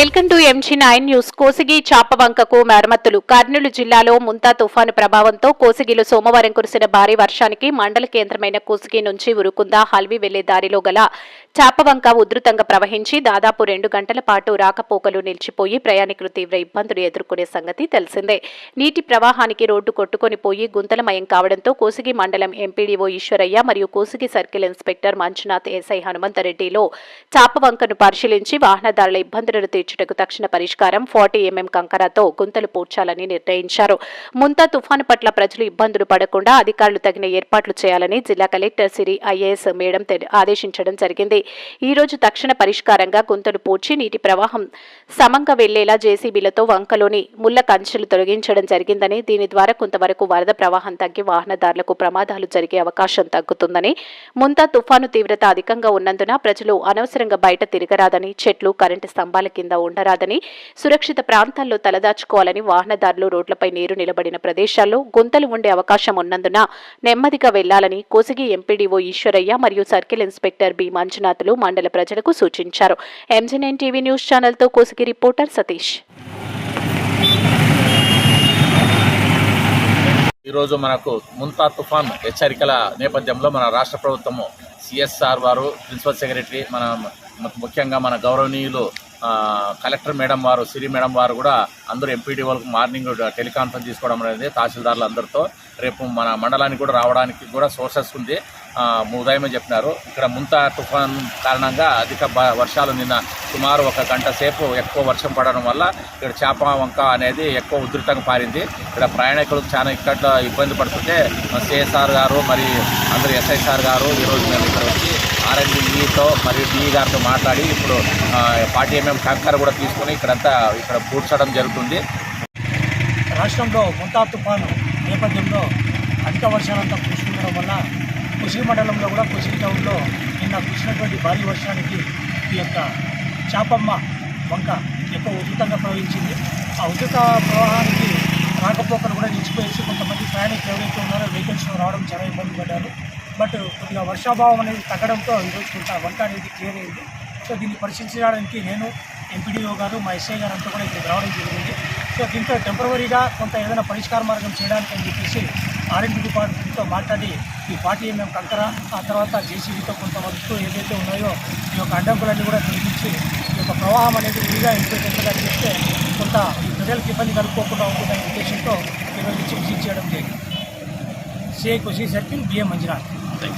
MG nine news. Kosigi చాపవంకకు మరమ్మతులు. కర్నూలు జిల్లాలో ముంతా తుఫాను ప్రభావంతో కోసిగిలో సోమవారం కురిసిన భారీ వర్షానికి మండల కేంద్రమైన కోసిగి నుంచి ఉరుకుంద హల్వి వెళ్ళే దారిలో గల చాపవంక ఉధృతంగా ప్రవహించి దాదాపు రెండు గంటల పాటు రాకపోకలు నిలిచిపోయి ప్రయాణికులు తీవ్ర ఇబ్బందులు ఎదుర్కొనే సంగతి తెలిసిందే. నీటి ప్రవాహానికి రోడ్డు కొట్టుకొని పోయి గుంతలమయం కావడంతో కోసిగి మండలం ఎంపీడీఓ ఈశ్వరయ్య మరియు Kosigi circle inspector Manjunath SI హనుమంతరెడ్డిలో చాపవంకను పరిశీలించి వాహనదారుల ఇబ్బందులను తీర్చుటకు తక్షణ పరిష్కారం ఫార్టీ ఎంఎం కంకరతో గుంతలు పూడ్చాలని నిర్ణయించారు. ముంతా తుఫాను పట్ల ప్రజలు ఇబ్బందులు పడకుండా అధికారులు తగిన ఏర్పాట్లు చేయాలని జిల్లా కలెక్టర్ సిరి ఐఏఎస్ మేడం ఆదేశించడం జరిగింది. ఈ రోజు తక్షణ పరిష్కారంగా గుంతలు పూడ్చి నీటి ప్రవాహం సమంగా వెళ్ళేలా జేసీబీలతో వంకలోని ముళ్ళ కంచెలు తొలగించడం జరిగిందని దీని ద్వారా కొంతవరకు వరద ప్రవాహం తగ్గి వాహనదారులకు ప్రమాదాలు జరిగే అవకాశం తగ్గుతుందని ముంతా తుఫాను తీవ్రత అధికంగా ఉన్నందున ప్రజలు అనవసరంగా బయట తిరగరాదని చెట్లు కరెంటు స్తంభాల కింద ఉండరాదని సురక్షిత ప్రాంతాల్లో తలదాచుకోవాలని వాహనదారులు రోడ్లపై నీరు నిలబడిన ప్రదేశాల్లో గుంతలు ఉండే అవకాశం ఉన్నందున నెమ్మదిగా వెళ్ళాలని కోసిగి ఎంపీడీఓ ఈశ్వరయ్య మరియు సర్కిల్ ఇన్స్పెక్టర్ బి మంజునాథులు మండల ప్రజలకు సూచించారు. M G nine TV news ఛానల్తో Kosigi reporter Satish. ఈరోజు మనకు ముంతా తుఫాన్ హెచ్చరికల నేపథ్యంలో మన రాష్ట్ర ప్రభుత్వము సిఎస్ఆర్ వారు ప్రిన్సిపల్ సెక్రటరీ మన ముఖ్యంగా మన గౌరవనీయులు కలెక్టర్ మేడం వారు సిరి మేడం వారు కూడా అందరూ ఎంపీడీ వాళ్ళకు మార్నింగ్ టెలికాన్ఫరెన్స్ తీసుకోవడం అనేది తహసీల్దార్లు అందరితో రేపు మన మండలానికి కూడా రావడానికి కూడా సోర్సెస్ ఉంది. ఉదయమే చెప్పినారు. ఇక్కడ ముంతా తుఫాన్ కారణంగా అధిక వర్షాలు నిన్న సుమారు ఒక గంట సేపు ఎక్కువ వర్షం పడడం వల్ల ఇక్కడ చేప వంక అనేది ఎక్కువ ఉధృతంగా పారింది. ఇక్కడ ప్రయాణికులకు చాలా ఇక్కడ ఇబ్బంది పడుతుంటే సిఎస్ఆర్ గారు మరి అందరు ఎస్ఐ సార్ గారు ఈరోజు మేము ఇక్కడ వచ్చి ఆర్ఎండ్ఈతో మరియు డిఈ గారితో మాట్లాడి ఇప్పుడు పార్టీ ఎంఎం కంకర్ కూడా తీసుకొని ఇక్కడంతా ఇక్కడ పూడ్చడం జరుగుతుంది. రాష్ట్రంలో ముంతా తుఫాను నేపథ్యంలో అధిక వర్షాలంతా కురుస్తుండడం వల్ల కుషి మండలంలో కూడా కుషి టౌన్లో నిన్న కురిసినటువంటి భారీ వర్షానికి ఈ యొక్క చాపమ్మ వంక ఎక్కువ ఉధృతంగా ప్రవహించింది. ఆ ఉధృత ప్రవాహానికి రాకపోకలు కూడా నిలిచిపోయేసి కొంతమంది ప్రయాణికులు ఎవరైతే ఉన్నారో వెహికల్స్ రావడం చాలా ఇబ్బంది పడ్డారు బట్ కొద్దిగా వర్షాభావం అనేది తగ్గడంతో ఈరోజు కొంత వంట అనేది క్లియర్ అయింది. సో దీన్ని పరిశీలించడానికి నేను ఎంపీడీఓ గారు మా ఎస్ఐ గారు అంతా కూడా ఇక్కడ రావడం జరిగింది. సో దీంతో టెంపరీగా కొంత ఏదైనా పరిష్కార మార్గం చేయడానికి అని చెప్పేసి ఆర్ఎండ్బి డిపార్ట్మెంట్తో మాట్లాడి ఈ పార్టీ మేము కంకర ఆ తర్వాత జేసీబీతో కొంత వరకు ఏదైతే ఉన్నాయో ఈ యొక్క అడ్డంకులన్నీ కూడా తొలగించి ఈ యొక్క ప్రవాహం అనేది విడిగా ఇంటిగా చేస్తే కొంత ఈ ప్రజలకు ఇబ్బంది కలుపుకోకుండా ఉంటుందనే ఉద్దేశంతో ఈరోజు నుంచి విజిట్ చేయడం జరిగింది. సిఐ కుషి సర్కిల్ బిఎం మంజునాథ్ something.